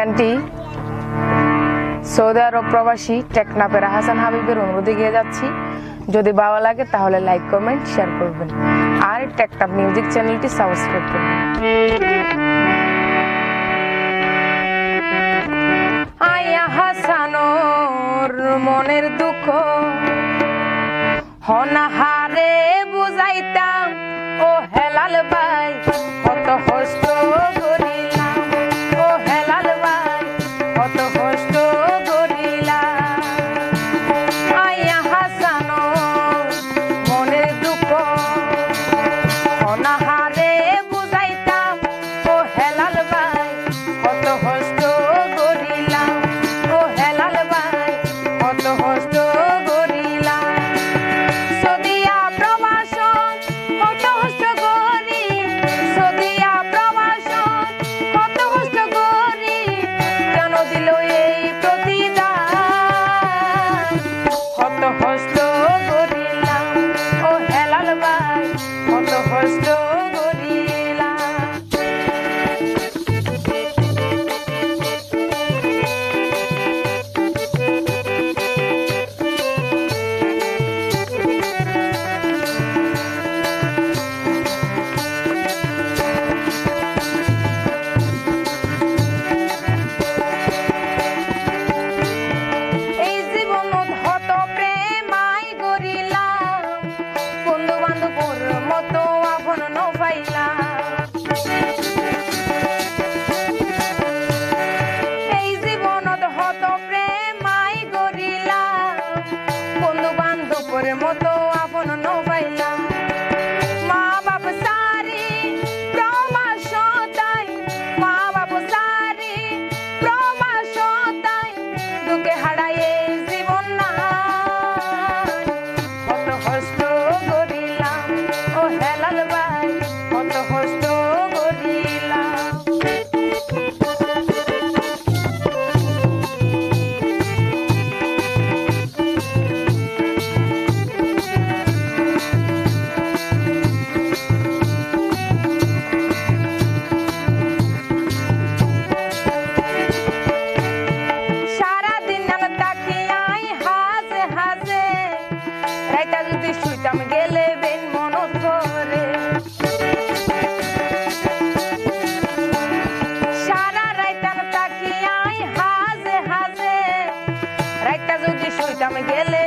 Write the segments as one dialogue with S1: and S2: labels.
S1: ক্যান্টি Saudi আরব প্রবাসী টেকনাফের হাসান হাবিবের অনুরোধে গিয়ে যাচ্ছি। যদি ভালো লাগে তাহলে লাইক, কমেন্ট, শেয়ার করবেন। আর টেকটাপ মিউজিক চ্যানেলটি সাবস্ক্রাইব করবেন। হাসানোর মনের দুঃখ so মতো আপন নবাইলা Ay, Kazuki, shoot, I'm a gale.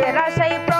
S1: Rasha.